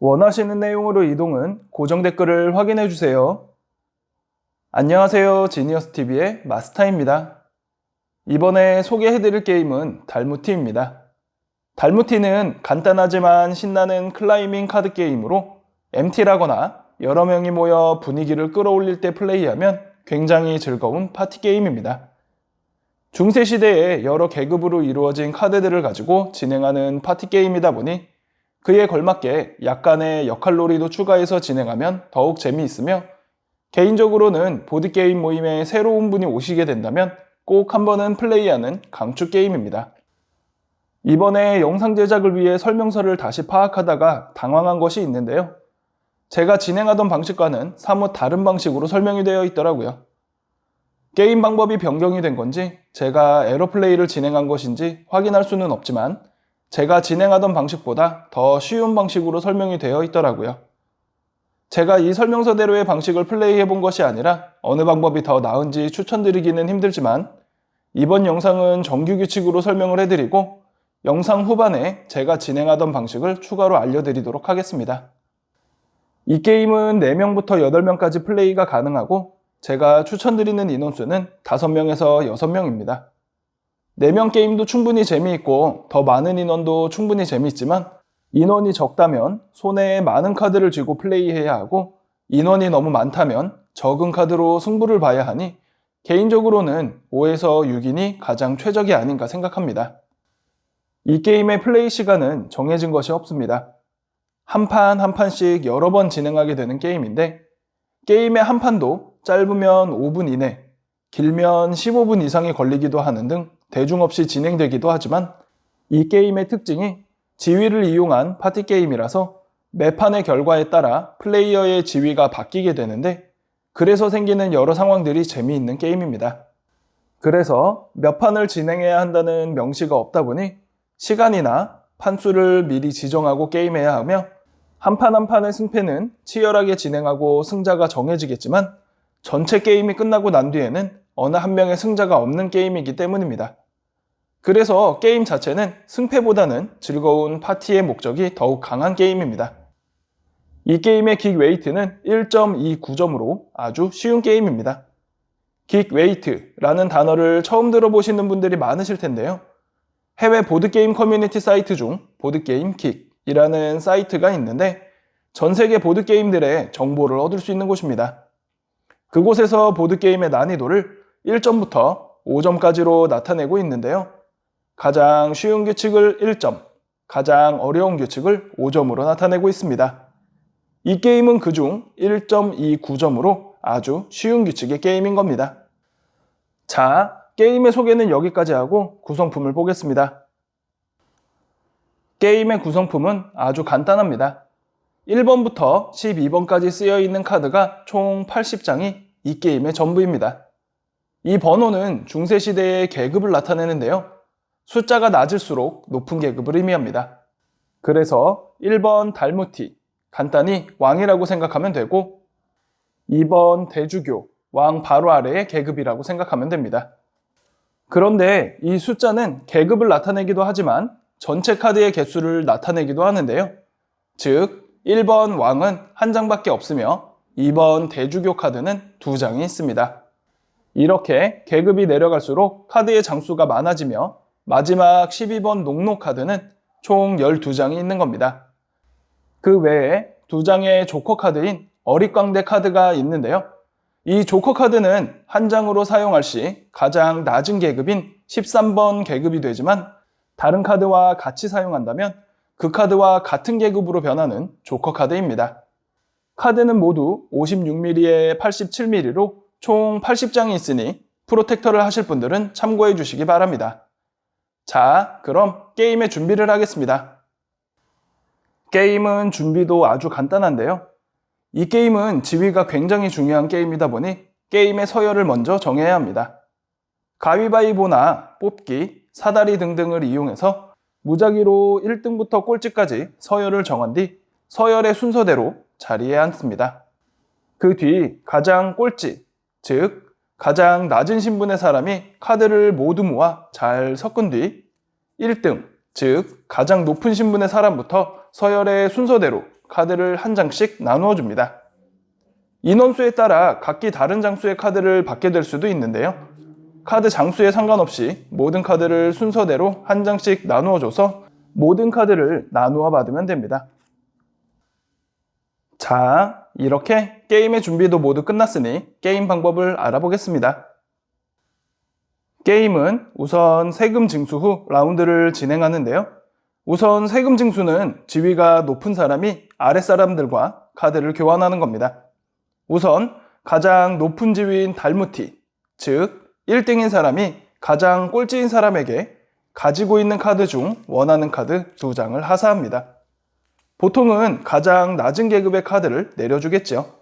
원하시는 내용으로 이동은 고정 댓글을 확인해 주세요. 안녕하세요. 지니어스TV의 마스타입니다. 이번에 소개해 드릴 게임은 달무티입니다. 달무티는 간단하지만 신나는 클라이밍 카드 게임으로 MT라거나 여러 명이 모여 분위기를 끌어올릴 때 플레이하면 굉장히 즐거운 파티 게임입니다. 중세시대에 여러 계급으로 이루어진 카드들을 가지고 진행하는 파티 게임이다 보니 그에 걸맞게 약간의 역할놀이도 추가해서 진행하면 더욱 재미있으며 개인적으로는 보드게임 모임에 새로운 분이 오시게 된다면 꼭 한 번은 플레이하는 강추 게임입니다. 이번에 영상 제작을 위해 설명서를 다시 파악하다가 당황한 것이 있는데요. 제가 진행하던 방식과는 사뭇 다른 방식으로 설명이 되어 있더라고요. 게임 방법이 변경이 된 건지 제가 에러플레이를 진행한 것인지 확인할 수는 없지만 제가 진행하던 방식보다 더 쉬운 방식으로 설명이 되어 있더라고요. 제가 이 설명서대로의 방식을 플레이해 본 것이 아니라 어느 방법이 더 나은지 추천드리기는 힘들지만 이번 영상은 정규 규칙으로 설명을 해드리고 영상 후반에 제가 진행하던 방식을 추가로 알려드리도록 하겠습니다. 이 게임은 4명부터 8명까지 플레이가 가능하고 제가 추천드리는 인원수는 5명에서 6명입니다. 4명 게임도 충분히 재미있고 더 많은 인원도 충분히 재미있지만 인원이 적다면 손에 많은 카드를 쥐고 플레이해야 하고 인원이 너무 많다면 적은 카드로 승부를 봐야 하니 개인적으로는 5에서 6인이 가장 최적이 아닌가 생각합니다. 이 게임의 플레이 시간은 정해진 것이 없습니다. 한 판 한 판씩 여러 번 진행하게 되는 게임인데 게임의 한 판도 짧으면 5분 이내, 길면 15분 이상이 걸리기도 하는 등 대중 없이 진행되기도 하지만 이 게임의 특징이 지위를 이용한 파티 게임이라서 매 판의 결과에 따라 플레이어의 지위가 바뀌게 되는데 그래서 생기는 여러 상황들이 재미있는 게임입니다. 그래서 몇 판을 진행해야 한다는 명시가 없다 보니 시간이나 판수를 미리 지정하고 게임해야 하며 한 판 한 판의 승패는 치열하게 진행하고 승자가 정해지겠지만 전체 게임이 끝나고 난 뒤에는 어느 한 명의 승자가 없는 게임이기 때문입니다. 그래서 게임 자체는 승패보다는 즐거운 파티의 목적이 더욱 강한 게임입니다. 이 게임의 킥 웨이트는 1.29점으로 아주 쉬운 게임입니다. 킥 웨이트라는 단어를 처음 들어보시는 분들이 많으실 텐데요. 해외 보드게임 커뮤니티 사이트 중 보드게임 킥이라는 사이트가 있는데 전 세계 보드게임들의 정보를 얻을 수 있는 곳입니다. 그곳에서 보드게임의 난이도를 1점부터 5점까지로 나타내고 있는데요. 가장 쉬운 규칙을 1점, 가장 어려운 규칙을 5점으로 나타내고 있습니다. 이 게임은 그중 1.29점으로 아주 쉬운 규칙의 게임인 겁니다. 자, 게임의 소개는 여기까지 하고 구성품을 보겠습니다. 게임의 구성품은 아주 간단합니다. 1번부터 12번까지 쓰여 있는 카드가 총 80장이 이 게임의 전부입니다. 이 번호는 중세시대의 계급을 나타내는데요. 숫자가 낮을수록 높은 계급을 의미합니다. 그래서 1번 달무티, 간단히 왕이라고 생각하면 되고 2번 대주교, 왕 바로 아래의 계급이라고 생각하면 됩니다. 그런데 이 숫자는 계급을 나타내기도 하지만 전체 카드의 개수를 나타내기도 하는데요. 즉, 1번 왕은 한 장밖에 없으며 2번 대주교 카드는 두 장이 있습니다. 이렇게 계급이 내려갈수록 카드의 장수가 많아지며 마지막 12번 녹록 카드는 총 12장이 있는 겁니다. 그 외에 두 장의 조커 카드인 어릿광대 카드가 있는데요. 이 조커 카드는 한 장으로 사용할 시 가장 낮은 계급인 13번 계급이 되지만 다른 카드와 같이 사용한다면 그 카드와 같은 계급으로 변하는 조커 카드입니다. 카드는 모두 56mm에 87mm로 총 80장이 있으니 프로텍터를 하실 분들은 참고해 주시기 바랍니다. 자, 그럼 게임의 준비를 하겠습니다. 게임은 준비도 아주 간단한데요. 이 게임은 지위가 굉장히 중요한 게임이다 보니 게임의 서열을 먼저 정해야 합니다. 가위바위보나 뽑기, 사다리 등등을 이용해서 무작위로 1등부터 꼴찌까지 서열을 정한 뒤 서열의 순서대로 자리에 앉습니다. 그 뒤 가장 꼴찌, 즉 가장 낮은 신분의 사람이 카드를 모두 모아 잘 섞은 뒤 1등, 즉 가장 높은 신분의 사람부터 서열의 순서대로 카드를 한 장씩 나누어 줍니다. 인원수에 따라 각기 다른 장수의 카드를 받게 될 수도 있는데요. 카드 장수에 상관없이 모든 카드를 순서대로 한 장씩 나누어 줘서 모든 카드를 나누어 받으면 됩니다. 자, 이렇게 게임의 준비도 모두 끝났으니 게임 방법을 알아보겠습니다. 게임은 우선 세금 징수 후 라운드를 진행하는데요. 우선 세금 징수는 지위가 높은 사람이 아랫 사람들과 카드를 교환하는 겁니다. 우선 가장 높은 지위인 달무티, 즉 1등인 사람이 가장 꼴찌인 사람에게 가지고 있는 카드 중 원하는 카드 두 장을 하사합니다. 보통은 가장 낮은 계급의 카드를 내려주겠죠.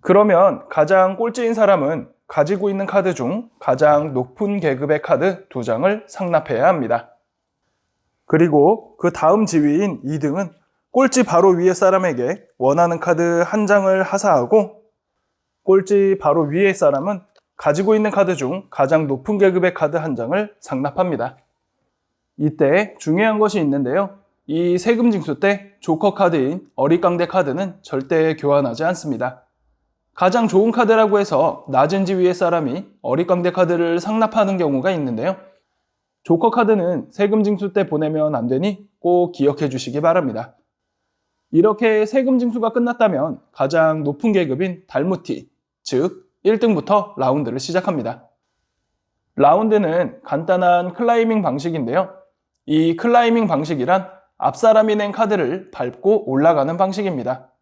그러면 가장 꼴찌인 사람은 가지고 있는 카드 중 가장 높은 계급의 카드 두 장을 상납해야 합니다. 그리고 그 다음 지위인 2등은 꼴찌 바로 위의 사람에게 원하는 카드 한 장을 하사하고 꼴찌 바로 위의 사람은 가지고 있는 카드 중 가장 높은 계급의 카드 한 장을 상납합니다. 이때 중요한 것이 있는데요. 이 세금 징수 때 조커 카드인 어리깡대 카드는 절대 교환하지 않습니다. 가장 좋은 카드라고 해서 낮은 지위의 사람이 어리깡대 카드를 상납하는 경우가 있는데요. 조커 카드는 세금 징수 때 보내면 안 되니 꼭 기억해 주시기 바랍니다. 이렇게 세금 징수가 끝났다면 가장 높은 계급인 달무티, 즉 1등부터 라운드를 시작합니다. 라운드는 간단한 클라이밍 방식인데요. 이 클라이밍 방식이란 앞사람이 낸 카드를 밟고 올라가는 방식입니다.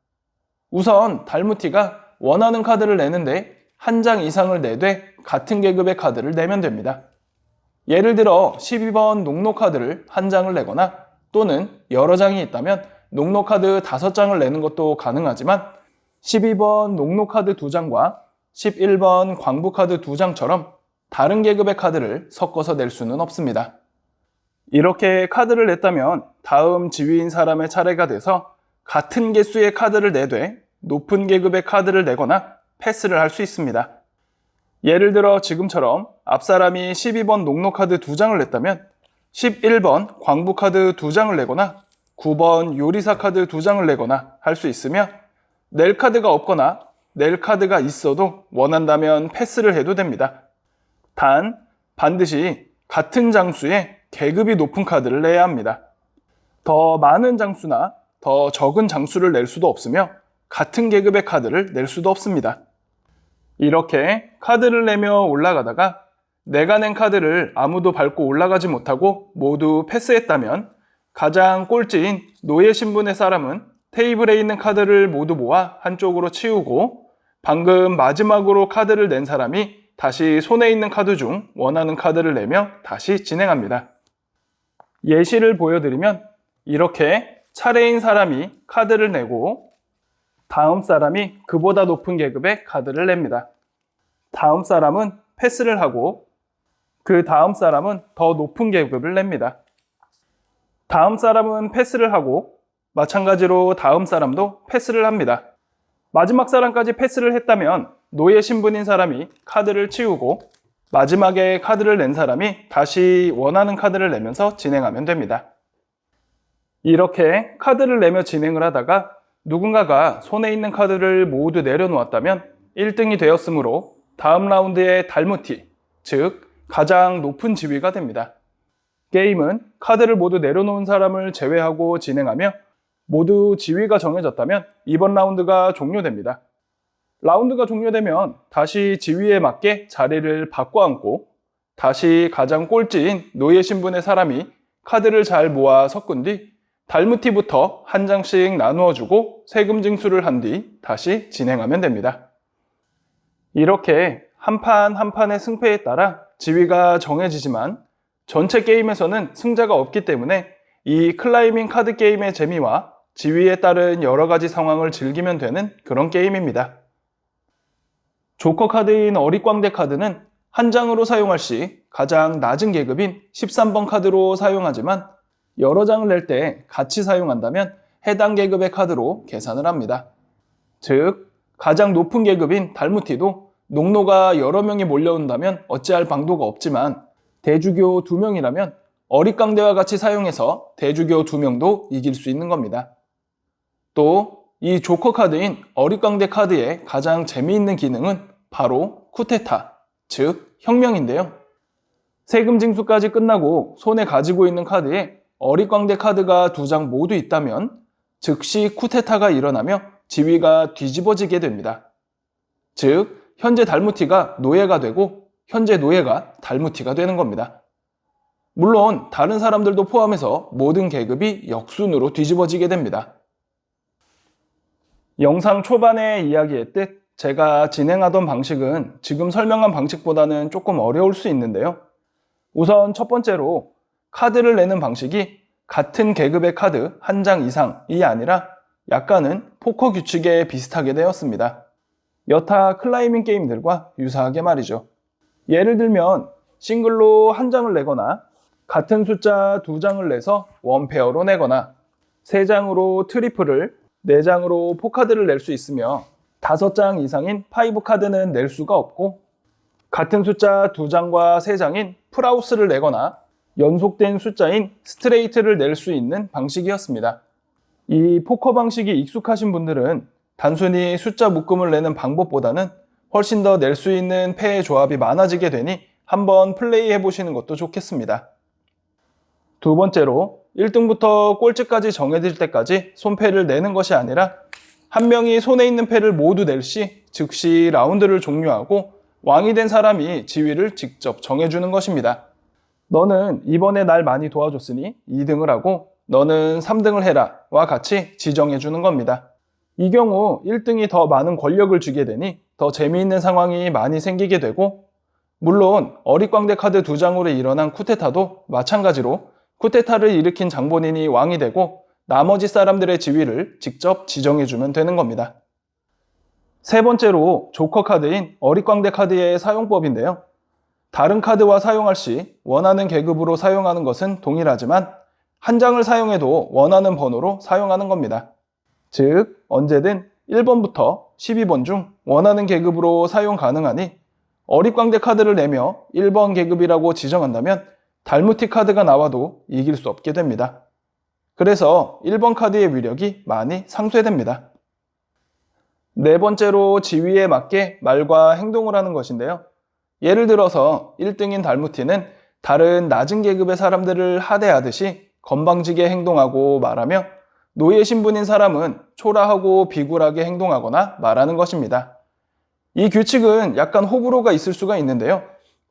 우선 달무티가 원하는 카드를 내는데 한 장 이상을 내되 같은 계급의 카드를 내면 됩니다. 예를 들어 12번 녹록 카드를 한 장을 내거나 또는 여러 장이 있다면 녹록 카드 5장을 내는 것도 가능하지만 12번 녹록 카드 2장과 11번 광부 카드 2장처럼 다른 계급의 카드를 섞어서 낼 수는 없습니다. 이렇게 카드를 냈다면 다음 지위인 사람의 차례가 돼서 같은 개수의 카드를 내되 높은 계급의 카드를 내거나 패스를 할 수 있습니다. 예를 들어 지금처럼 앞사람이 12번 녹록 카드 2장을 냈다면 11번 광부 카드 2장을 내거나 9번 요리사 카드 2장을 내거나 할 수 있으며 낼 카드가 없거나 낼 카드가 있어도 원한다면 패스를 해도 됩니다. 단 반드시 같은 장수에 계급이 높은 카드를 내야 합니다. 더 많은 장수나 더 적은 장수를 낼 수도 없으며 같은 계급의 카드를 낼 수도 없습니다. 이렇게 카드를 내며 올라가다가 내가 낸 카드를 아무도 밟고 올라가지 못하고 모두 패스했다면 가장 꼴찌인 노예 신분의 사람은 테이블에 있는 카드를 모두 모아 한쪽으로 치우고 방금 마지막으로 카드를 낸 사람이 다시 손에 있는 카드 중 원하는 카드를 내며 다시 진행합니다. 예시를 보여드리면 이렇게 차례인 사람이 카드를 내고 다음 사람이 그보다 높은 계급의 카드를 냅니다. 다음 사람은 패스를 하고 그 다음 사람은 더 높은 계급을 냅니다. 다음 사람은 패스를 하고 마찬가지로 다음 사람도 패스를 합니다. 마지막 사람까지 패스를 했다면 노예 신분인 사람이 카드를 치우고 마지막에 카드를 낸 사람이 다시 원하는 카드를 내면서 진행하면 됩니다. 이렇게 카드를 내며 진행을 하다가 누군가가 손에 있는 카드를 모두 내려놓았다면 1등이 되었으므로 다음 라운드의 달무티, 즉 가장 높은 지위가 됩니다. 게임은 카드를 모두 내려놓은 사람을 제외하고 진행하며 모두 지위가 정해졌다면 이번 라운드가 종료됩니다. 라운드가 종료되면 다시 지위에 맞게 자리를 바꿔 앉고 다시 가장 꼴찌인 노예 신분의 사람이 카드를 잘 모아 섞은 뒤 달무티부터 한 장씩 나누어 주고 세금 징수를 한 뒤 다시 진행하면 됩니다. 이렇게 한 판 한 판의 승패에 따라 지위가 정해지지만 전체 게임에서는 승자가 없기 때문에 이 클라이밍 카드 게임의 재미와 지위에 따른 여러 가지 상황을 즐기면 되는 그런 게임입니다. 조커 카드인 어릿광대 카드는 한 장으로 사용할 시 가장 낮은 계급인 13번 카드로 사용하지만 여러 장을 낼 때 같이 사용한다면 해당 계급의 카드로 계산을 합니다. 즉, 가장 높은 계급인 달무티도 농노가 여러 명이 몰려온다면 어찌할 방도가 없지만 대주교 두 명이라면 어릿광대와 같이 사용해서 대주교 두 명도 이길 수 있는 겁니다. 또 이 조커 카드인 어릿광대 카드의 가장 재미있는 기능은 바로 쿠테타, 즉 혁명인데요. 세금 징수까지 끝나고 손에 가지고 있는 카드에 어릿광대 카드가 두 장 모두 있다면 즉시 쿠테타가 일어나며 지위가 뒤집어지게 됩니다. 즉, 현재 달무티가 노예가 되고 현재 노예가 달무티가 되는 겁니다. 물론 다른 사람들도 포함해서 모든 계급이 역순으로 뒤집어지게 됩니다. 영상 초반에 이야기했듯 제가 진행하던 방식은 지금 설명한 방식보다는 조금 어려울 수 있는데요. 우선 첫 번째로 카드를 내는 방식이 같은 계급의 카드 한 장 이상이 아니라 약간은 포커 규칙에 비슷하게 되었습니다. 여타 클라이밍 게임들과 유사하게 말이죠. 예를 들면 싱글로 한 장을 내거나 같은 숫자 두 장을 내서 원페어로 내거나 세 장으로 트리플을 네 장으로 포카드를 낼 수 있으며 다섯 장 이상인 파이브 카드는 낼 수가 없고 같은 숫자 두 장과 세 장인 풀하우스를 내거나 연속된 숫자인 스트레이트를 낼 수 있는 방식이었습니다. 이 포커 방식이 익숙하신 분들은 단순히 숫자 묶음을 내는 방법보다는 훨씬 더 낼 수 있는 패의 조합이 많아지게 되니 한번 플레이 해 보시는 것도 좋겠습니다. 두 번째로 1등부터 꼴찌까지 정해질 때까지 손패를 내는 것이 아니라 한 명이 손에 있는 패를 모두 낼 시 즉시 라운드를 종료하고 왕이 된 사람이 지위를 직접 정해주는 것입니다. 너는 이번에 날 많이 도와줬으니 2등을 하고 너는 3등을 해라 와 같이 지정해 주는 겁니다. 이 경우 1등이 더 많은 권력을 주게 되니 더 재미있는 상황이 많이 생기게 되고 물론 어릿광대 카드 두 장으로 일어난 쿠데타도 마찬가지로 쿠데타를 일으킨 장본인이 왕이 되고 나머지 사람들의 지위를 직접 지정해 주면 되는 겁니다. 세 번째로 조커 카드인 어릿광대 카드의 사용법인데요. 다른 카드와 사용할 시 원하는 계급으로 사용하는 것은 동일하지만 한 장을 사용해도 원하는 번호로 사용하는 겁니다. 즉, 언제든 1번부터 12번 중 원하는 계급으로 사용 가능하니 어릿광대 카드를 내며 1번 계급이라고 지정한다면 달무티 카드가 나와도 이길 수 없게 됩니다. 그래서 1번 카드의 위력이 많이 상쇄됩니다. 네 번째로 지위에 맞게 말과 행동을 하는 것인데요. 예를 들어서 1등인 달무티는 다른 낮은 계급의 사람들을 하대하듯이 건방지게 행동하고 말하며 노예 신분인 사람은 초라하고 비굴하게 행동하거나 말하는 것입니다. 이 규칙은 약간 호불호가 있을 수가 있는데요.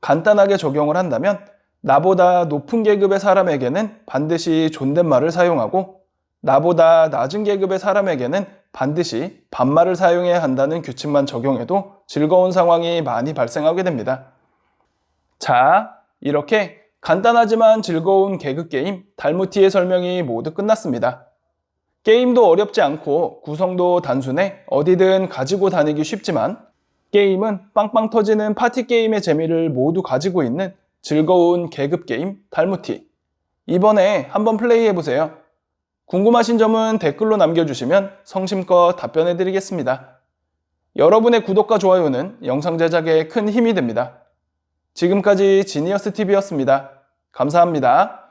간단하게 적용을 한다면 나보다 높은 계급의 사람에게는 반드시 존댓말을 사용하고 나보다 낮은 계급의 사람에게는 반드시 반말을 사용해야 한다는 규칙만 적용해도 즐거운 상황이 많이 발생하게 됩니다. 자, 이렇게 간단하지만 즐거운 개그 게임 달무티의 설명이 모두 끝났습니다. 게임도 어렵지 않고 구성도 단순해 어디든 가지고 다니기 쉽지만 게임은 빵빵 터지는 파티 게임의 재미를 모두 가지고 있는 즐거운 계급 게임 달무티. 이번에 한번 플레이 해보세요. 궁금하신 점은 댓글로 남겨주시면 성심껏 답변해 드리겠습니다. 여러분의 구독과 좋아요는 영상 제작에 큰 힘이 됩니다. 지금까지 지니어스 TV였습니다. 감사합니다.